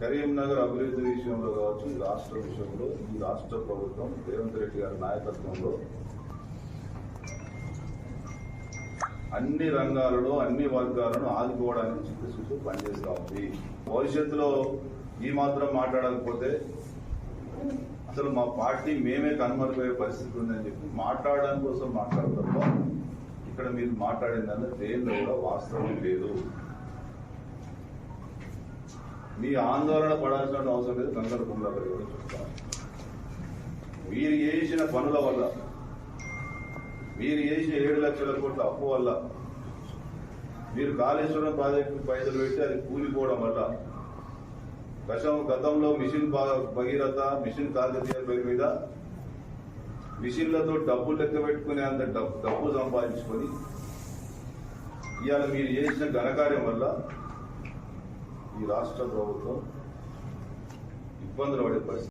కరీంనగర్ అభివృద్ధి విషయంలో కావచ్చు ఈ రాష్ట్ర విషయంలో ఈ రాష్ట్ర ప్రభుత్వం రేవంత్ రెడ్డి గారి నాయకత్వంలో అన్ని రంగాలలో అన్ని వర్గాలను ఆదుకోవడానికి చిత్తశుద్ధి పనిచేస్తా ఉంది. భవిష్యత్తులో ఈ మాత్రం మాట్లాడకపోతే అసలు మా పార్టీ మేమే కనుమరుగయ్యే పరిస్థితి ఉందని చెప్పి మాట్లాడడం కోసం మాట్లాడతాం. ఇక్కడ మీరు మాట్లాడిందంటే దేనిలో కూడా వాస్తవం లేదు. మీ ఆందోళన పడాల్సిన అవసరం లేదు కంగారు కుమ్లా మీరు చేసిన పనుల వల్ల మీరు చేసిన ఏడు లక్షల కోట్ల అప్పు వల్ల మీరు కాళేశ్వరం ప్రాజెక్టు పైసలు పెట్టి అది కూలిపోవడం వల్ల గతం గతంలో మిషన్ భగీరథ మిషన్ కాకతీయ పేరు మీద మిషన్లతో డబ్బు లెక్క పెట్టుకునే అంత డబ్బు డబ్బు సంపాదించుకొని ఇవాళ మీరు చేసిన ఘనకార్యం వల్ల ఈ రాష్ట్ర ప్రభుత్వం ఇబ్బందులు పడే పరిస్థితి